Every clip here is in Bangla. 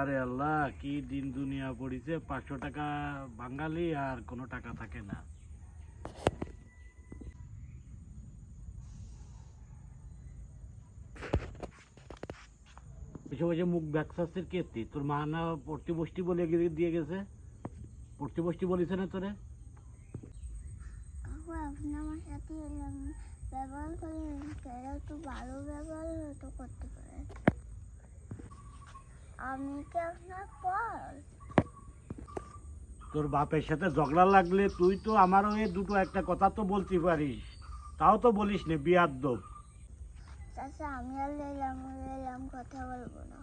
আরে আল্লাহ, কি দিন দুনিয়া পড়িছে। পাঁচশো টাকা বাঙালি আর কোনো টাকা থাকে না। মুখ ব্যাকসাসের কেতি তোর মা না পড়তে বসতি বলে দিয়ে গেছে? পড়তে বসতি বলেছে না তোরে? ব্যবহার সেটা ভালো ব্যবহার করতে পারেন। আমি কি আপনার পর? তোর বাপের সাথে ঝগড়া লাগলে তুই তো আমারও এ দুটো একটা কথা তো বলতে পারিস। তাও তো বলিস নে বিয়ার দোপ চাচা আমি আর লেলাম লেলাম কথা বলব না।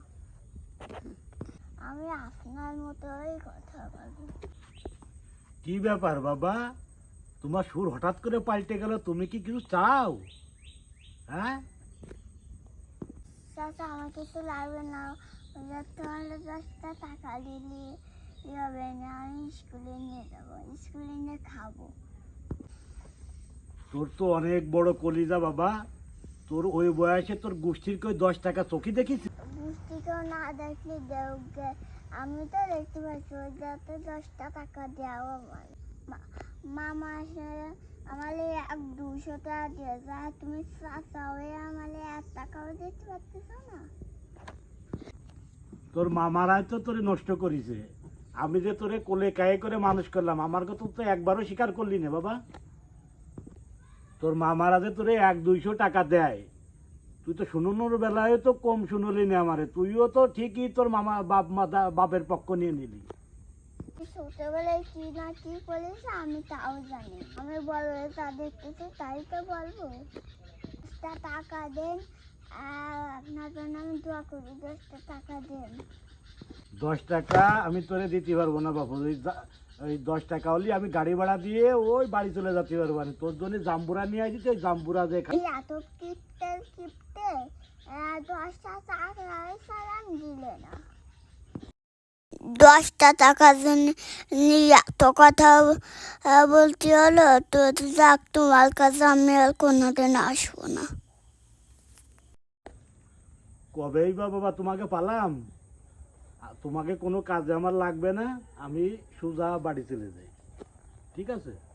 আমি আপনার মতোই কথা বলব। কি ব্যাপার বাবা? তোমার সুর হঠাৎ করে পাল্টে গেল তুমি কি কিছু চাও? হ্যাঁ? চাচা আমার কিছু লাগবে না। তাহলে দশটা টাকা দিলে হবে না আমি স্কুলে নিয়ে যাব। স্কুলে নিয়ে খাব। তোর তো অনেক বড় কলিজা বাবা। তোর ওই বয়সে তোর গোষ্ঠীর কেউ দশ টাকা চোখে দেখিস না দেখলে আমি তো দেখতে পাচ্ছি ওই যাতে দশটা টাকা দেওয়া আমার। মামা আসলে আমার এক দুশো টাকা দিয়েছে। আর তুমি চাচা হয়ে আমার এক টাকাও দিতে পারতেছ না? তোর মামারাই তো তোরে নষ্ট করেছে। আমি যে তোরে কোলে কায়ে করে মানুষ করলাম, আমার কথা তো একবারও স্বীকার করলি না বাবা। তোর মামারা যে তোরে এক দুইশো টাকা দেয়, তুই তো শুনুনোর বেলায় তো কম শুনলি না আমারে, তুইও তো ঠিকই তোর মামা, বাপ, মাতা, বাপের পক্ষ নিয়ে নিলি। ছোটবেলায় কি না কি করিস, আমি তাও জানি। আমি বড় তা দেখতেছি, তাই তো বলব। টাকা দেন জন্য আমি দোয়া করি দশটা টাকা দেন। দশ টাকা আমি তোরে দিতে পারব না বাপু ওই ওই দশ টাকা হলে আমি গাড়ি ভাড়া দিয়ে ওই বাড়ি চলে যেতে পারব না। তোর জন্য জাম্বুরা নিয়ে আসিস ওই জাম্বুরা যে এত কিপটে কিপটে দশটা টাকা সালাম দিলে না। দশটা টাকার জন্য এত কথা বলতে হলো তো যাক তোমার কাছে আমি আর কোনোদিন আসব না। কবেই বা বাবা, তোমাকে পালাম। তোমাকে কোনো কাজে আমার লাগবে না, আমি সোজা বাড়ি চলে যাই। ঠিক আছে?